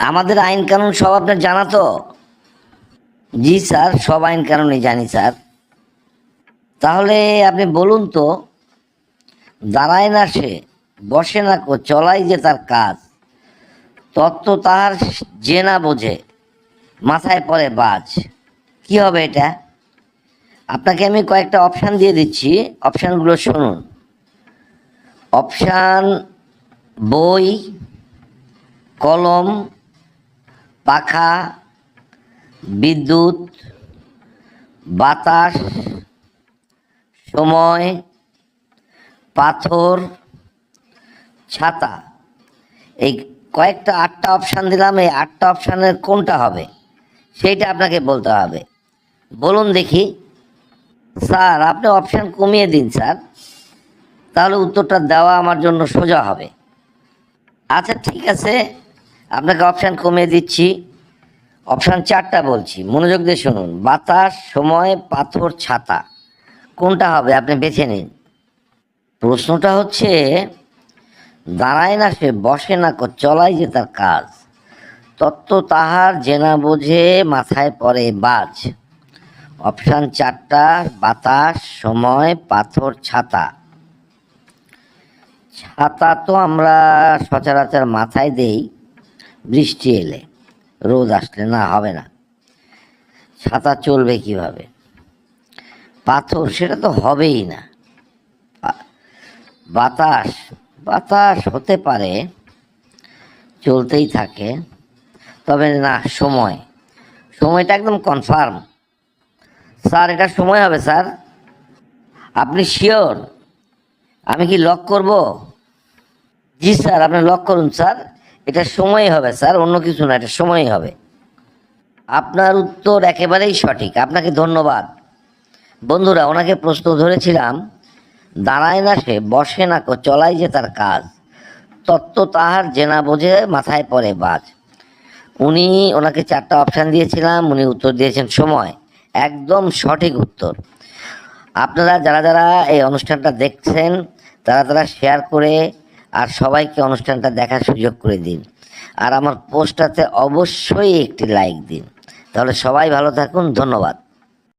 আমাদের আইন কানুন সব আপনার জানা তো? জি স্যার, সব আইন কানুনই জানি স্যার। তাহলে আপনি বলুন তো, দাঁড়ায় না সে, বসে না কো, চলাই যে তার কাজ। তত্ত্ব তাহার যে না বোঝে, মাথায় পড়ে বাজ। কি হবে এটা? আপনাকে আমি কয়েকটা অপশান দিয়ে দিচ্ছি, অপশানগুলো শুনুন। অপশান, বই, কলম পাখা, বিদ্যুৎ, বাতাস, সময়, পাথর, ছাতা। এই কয়েকটা আটটা অপশান দিলাম, এই আটটা অপশানের কোনটা হবে? সেইটা আপনাকে বলতে হবে। বলুন দেখি। স্যার, আপনি অপশান কমিয়ে দিন, স্যার। তাহলে উত্তরটা দেওয়া আমার জন্য সোজা হবে। আচ্ছা ঠিক আছে। আপনাকে অপশান কমিয়ে দিচ্ছি। অপশান চারটা বলছি। মনোযোগ দিয়ে শুনুন। বাতাস, সময়, পাথর, ছাতা। কোনটা হবে? আপনি বেছে নিন। প্রশ্নটা হচ্ছে, দাঁড়ায় না সে, বসে না চলাই যে তার কাজ। তত্ত্ব তাহার জেনা বোঝে, মাথায় পড়ে বাজ। অপশান চারটা, বাতাস, সময়, পাথর, ছাতা। ছাতা তো আমরা সচরাচর মাথায় দেই। বৃষ্টি এলে, রোদ আসলে না, হবে না। ছাতা চলবে কীভাবে? পাথর, সেটা তো হবেই না। বাতাস বাতাস হতে পারে, চলতেই থাকে, তবে না, সময়। সময়টা একদম কনফার্ম স্যার, এটা সময় হবে, স্যার। আপনি শিওর আমি কি লক করব? জি, স্যার, আপনি লক করুন, স্যার। এটা সময় হবে, স্যার, অন্য কিছু না, এটা সময় হবে। আপনার উত্তর একেবারেই সঠিক, আপনাকে ধন্যবাদ। বন্ধুরা, ওনাকে প্রশ্ন ধরেছিলাম, দাঁড়ায় না সে, বসে না কো, চলাই যে তার কাজ। তত্ত্ব তাহার জেনা বোঝে, মাথায় পড়ে বাজ। উনি, ওনাকে চারটা অপশান দিয়েছিলাম, উনি উত্তর দিয়েছেন সময়। একদম সঠিক উত্তর। আপনারা যারা যারা এই অনুষ্ঠানটা দেখছেন, তারা তারা শেয়ার করে আর সবাইকে অনুষ্ঠানটা দেখার সুযোগ করে দিন। আর আমার পোস্টটাতে অবশ্যই একটি লাইক দিন। তাহলে সবাই ভালো থাকুন, ধন্যবাদ।